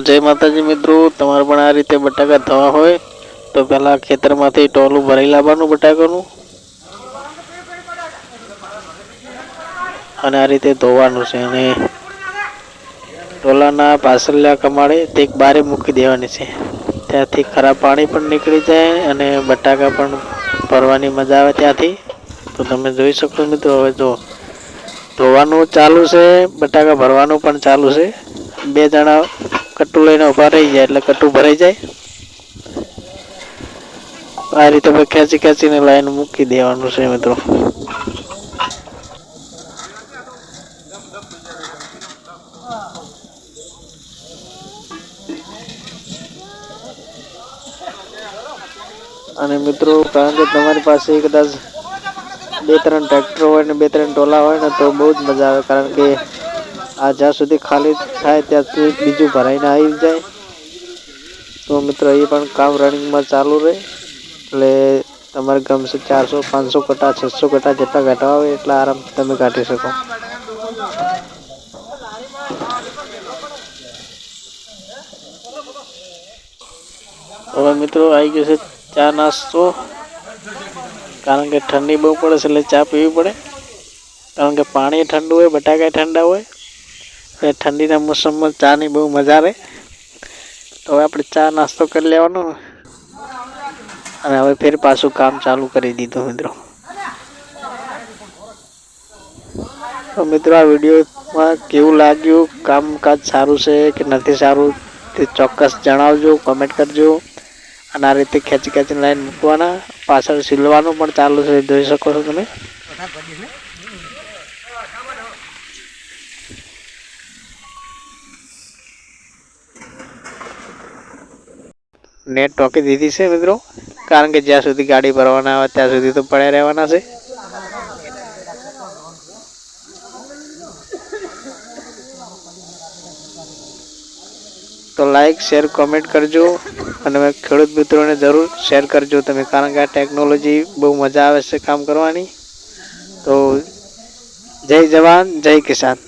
જય માતાજી મિત્રો, તમારે પણ આ રીતે બટાકા થવા હોય, તો પહેલાં ખેતરમાંથી ટોલું ભરી લાવવાનું બટાકાનું. અને આ રીતે ધોવાનું છે અને ટોલાના પાછળના કમાડે, તે બારે મૂકી દેવાની છે. ત્યાંથી ખરાબ પાણી પણ નીકળી જાય અને બટાકા પણ ભરવાની મજા આવે ત્યાંથી. તો તમે જોઈ શકો મિત્રો, હવે જો ધોવાનું ચાલુ છે, બટાકા ભરવાનું પણ ચાલુ છે. બે જણા કટ્ટુ લઈને ઊભા રહી જાય એટલે કટું ભરાઈ જાય. આ રીતે ખેંચી ખેંચીને લાઈન મૂકી દેવાનું છે મિત્રો. અને મિત્રો, કારણ કે તમારી પાસે કદાચ બે ત્રણ ટ્રેક્ટર હોય ને બે ત્રણ ટોલા હોય ને તો બહુ જ મજા આવે, કારણ કે આ જ્યાં સુધી ખાલી થાય ત્યાં સુધી બીજું ભરાઈને આવી જાય. તો મિત્રો, એ પણ કામ રનિંગમાં ચાલુ રહે. એટલે તમારે ગમશે ચારસો, પાંચસો કટા, છસો કટા જેટલા કાઢવા હોય એટલા આરામથી તમે કાઢી શકો. હવે મિત્રો, આવી ગયો છે ચા નાસ્તો. કારણ કે ઠંડી બહુ પડે છે એટલે ચા પીવી પડે. કારણ કે પાણી ઠંડુ હોય, બટાકા ઠંડા હોય. ઠંડીના મોસમમાં ચાની બહુ મજા રહે તો હવે આપણે ચા નાસ્તો કરી લેવાનો. અને હવે ફેર પાછું કામ ચાલુ કરી દીધું મિત્રો. તો મિત્રો આ વિડીયોમાં કેવું લાગ્યું? કામકાજ સારું છે કે નથી સારું? તે ચોક્કસ જણાવજો કોમેન્ટ કરજો. અને આ રીતે ખેંચી ખેંચીને લાઈન મૂકવાના. પાછળ સિલવાનું પણ ચાલુ છે, જોઈ શકો છો તમે. નેટ ટોકી દીધી છે મિત્રો. કારણ કે જ્યાં સુધી ગાડી ભરવાના આવે ત્યાં સુધી તો પડ્યા રહેવાના છે. તો લાઈક શેર કોમેન્ટ કરજો. અને ખેડૂત મિત્રોને જરૂર શેર કરજો તમે, કારણ કે આ ટેકનોલોજી બહુ મજા આવે છે કામ કરવાની. તો જય જવાન, જય કિસાન.